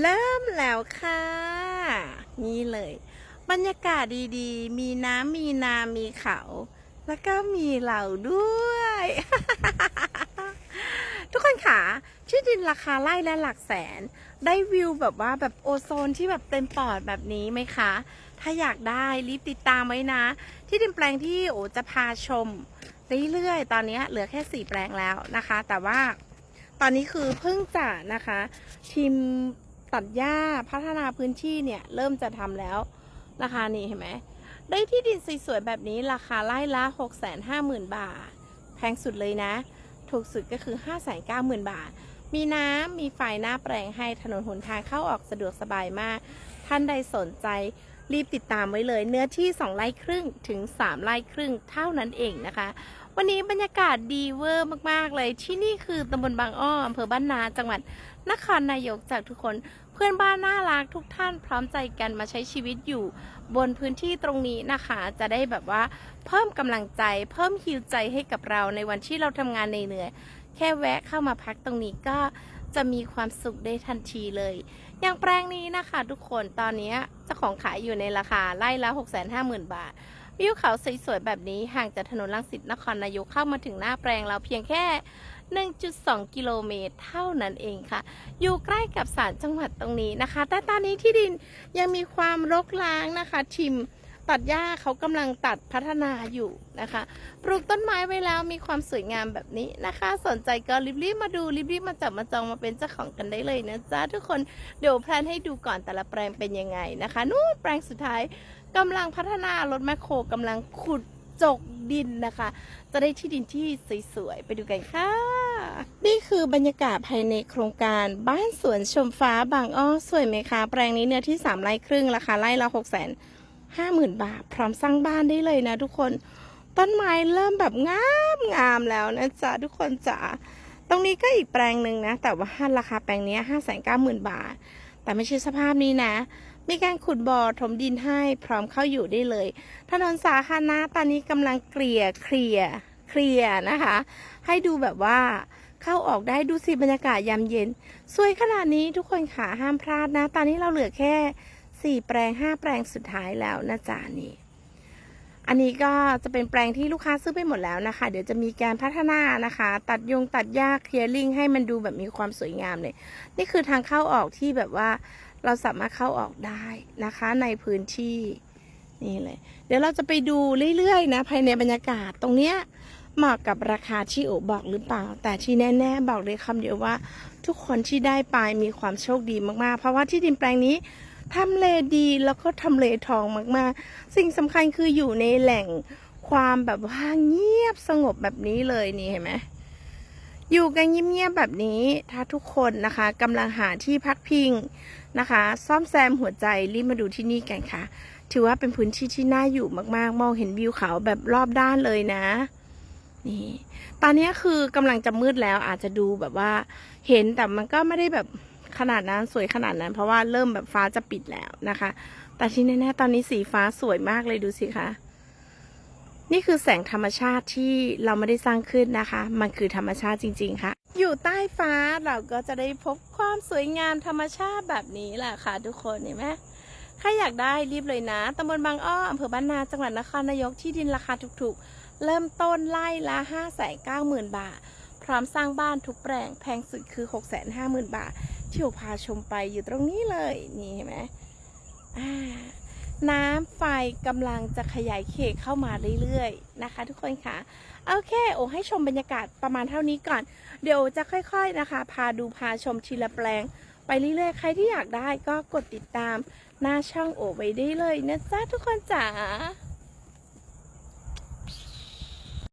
เริ่มแล้วค่ะ นี่เลย บรรยากาศดีๆ มีน้ำมีนา มีเขา แล้วก็มีเราด้วย ทุกคนค่ะที่ดินราคาไร่และหลักแสน ได้วิวแบบว่าแบบโอโซนที่แบบเต็มปอดแบบนี้ไหมคะ ถ้าอยากได้รีบติดตามไว้นะ ที่ดินแปลงที่โอจะพาชมเรื่อยๆ ตอนนี้เหลือแค่สี่แปลงแล้วนะคะ แต่ว่าตอนนี้คือเพิ่งจะนะคะทีม ตัดหญ้าพัฒนาพื้นที่เนี่ยเริ่มจะทำแล้วราคานี่เห็นไหมได้ที่ดินสวยๆแบบนี้ราคาไร่ละ 6 5 0 0 0 0 บาท แพงสุดเลยนะ ถูกสุดก็คือ 5 9 0 0 0 0 บาท มีน้ำมีไฟหน้าแปลงให้ถนนหนทางเข้าออกสะดวกสบายมาก ท่านใดสนใจ รีบติดตามไว้เลย เนื้อที่ 2ไร่ครึ่งถึง 3ไร่ครึ่งเท่านั้นเองนะคะ วันนี้บรรยากาศดีเวอร์มากๆเลย ที่นี่คือตำบลบางอ้ออำเภอบ้านนาจังหวัดนครนายกจากทุกคนเพื่อนบ้านน่ารักทุกท่านพร้อมใจกันมาใช้ชีวิตอยู่ บนพื้นที่ตรงนี้นะคะ จะได้แบบว่า เพิ่มกำลังใจ เพิ่มฮิวใจให้กับเราในวันที่เราทำงานเหนื่อยแค่แวะเข้ามาพักตรงนี้ก็ จะมีความสุขได้ทันทีเลย อย่างแปลงนี้นะคะ ทุกคนตอนนี้เจ้าของขายอยู่ในราคาไร่ละ 650,000 บาท วิวเขาสวยๆแบบนี้ห่างจากถนนลังสิตนครนายกเข้ามาถึงหน้าแปลงเราเพียงแค่ 1.2 กิโลเมตรเท่านั้นเองค่ะ อยู่ใกล้กับศาลจังหวัดตรงนี้นะคะ แต่ตอนนี้ที่ดินยังมีความรกร้างนะคะทีม ตัดหญ้าเขากำลังตัดพัฒนาอยู่นะคะ ปลูกต้นไม้ไว้แล้วมีความสวยงามแบบนี้นะคะ สนใจก็รีบๆมาดูรีบๆมาจับมาจองมาเป็นเจ้าของกันได้เลยนะจ๊ะทุกคนเดี๋ยวแพลนให้ดูก่อนแต่ละแปลงเป็นยังไงนะคะ นู่นแปลงสุดท้ายกำลังพัฒนารถแมคโครกำลังขุดจกดินนะคะ จะได้ที่ดินที่สวยๆ ไปดูกันค่ะ นี่คือบรรยากาศภายในโครงการบ้านสวนชมฟ้าบางอ้อ สวยไหมคะ แปลงนี้เนื้อที่ 3 ไร่ครึ่งราคาไร่ละ6 5 0 0 0 0 บาท พร้อมสร้างบ้านได้เลยนะทุกคน ต้นไม้เริ่มแบบงามงามแล้วนะจ๊ะทุกคนจ๋า ตรงนี้ก็อีกแปลงหนึ่งนะ แต่ว่าราคาแปลงนี้5 9 0 0 0 0บาท แต่ไม่ใช่สภาพนี้นะ มีการขุดบ่อถมดินให้พร้อมเข้าอยู่ได้เลย ถนนสาธารณะตอนนี้กำลังเกลี่ยเคลียเคลียนะคะ ให้ดูแบบว่าเข้าออกได้ดูสิบรรยากาศยามเย็น สวยขนาดนี้ทุกคนขาห้ามพลาดนะ ตอนนี้เราเหลือแค่ สี่แปลงห้าแปลงสุดท้ายแล้วนะจ๊ะนี่อันนี้ก็จะเป็นแปลงที่ลูกค้าซื้อไปหมดแล้วนะคะ เดี๋ยวจะมีการพัฒนานะคะ ตัดยงตัดหญ้าเคลียร์ลิงให้มันดูแบบมีความสวยงามเลย นี่คือทางเข้าออกที่แบบว่าเราสามารถเข้าออกได้นะคะในพื้นที่นี่เลย เดี๋ยวเราจะไปดูเรื่อยๆนะ ภายในบรรยากาศตรงเนี้ยเหมาะกับราคาที่โอบอกหรือเปล่า แต่ที่แน่ๆบอกเลยคำเดียวว่า ทุกคนที่ได้ไปมีความโชคดีมากๆ เพราะว่าที่ดินแปลงนี้ ทำเลดีแล้วก็ทำเลทองมากๆ สิ่งสำคัญคืออยู่ในแหล่งความแบบว่าเงียบสงบแบบนี้เลยนี่เห็นไหมอยู่กันเงียบๆแบบนี้ถ้าทุกคนนะคะกำลังหาที่พักพิงนะคะ ซ่อมแซมหัวใจรีบมาดูที่นี่กันค่ะ ถือว่าเป็นพื้นที่ที่น่าอยู่มากๆ มองเห็นวิวเขาแบบรอบด้านเลยนะนี่ตอนนี้คือกำลังจะมืดแล้วอาจจะดูแบบว่า เห็นแต่มันก็ไม่ได้แบบ ขนาดนั้นสวยขนาดนั้น เพราะว่าเริ่มแบบฟ้าจะปิดแล้วนะคะ แต่ที่แน่ๆตอนนี้สีฟ้าสวยมากเลยดูสิคะนี่คือแสงธรรมชาติที่เราไม่ได้สร้างขึ้นนะคะ มันคือธรรมชาติจริง ๆ ค่ะ อยู่ใต้ฟ้าเราก็จะได้พบความสวยงามธรรมชาติแบบนี้แหละค่ะ ทุกคนเห็นไหมถ้าอยากได้รีบเลยนะตำบลบางอ้ออำเภอบ้านนา จังหวัดนครนายกที่ดินราคาถูกๆ เริ่มต้นไล่ละ 5 9 0 0 0 0 บาท พร้อมสร้างบ้านทุกแปลงแพงสุดคือ 6 5 0 0 0 0 บาท ที่ผมพาชมไปอยู่ตรงนี้เลยนี่เห็นไหมน้ำไฟกำลังจะขยายเขตเข้ามาเรื่อยๆนะคะ ทุกคนค่ะโอเคโอให้ชมบรรยากาศประมาณเท่านี้ก่อน เดี๋ยวจะค่อยๆนะคะ พาดูพาชมทีละแปลง ไปเรื่อยๆ ใครที่อยากได้ก็กดติดตามหน้าช่องโอไว้ได้เลยนะจ๊ะทุกคนจ๋า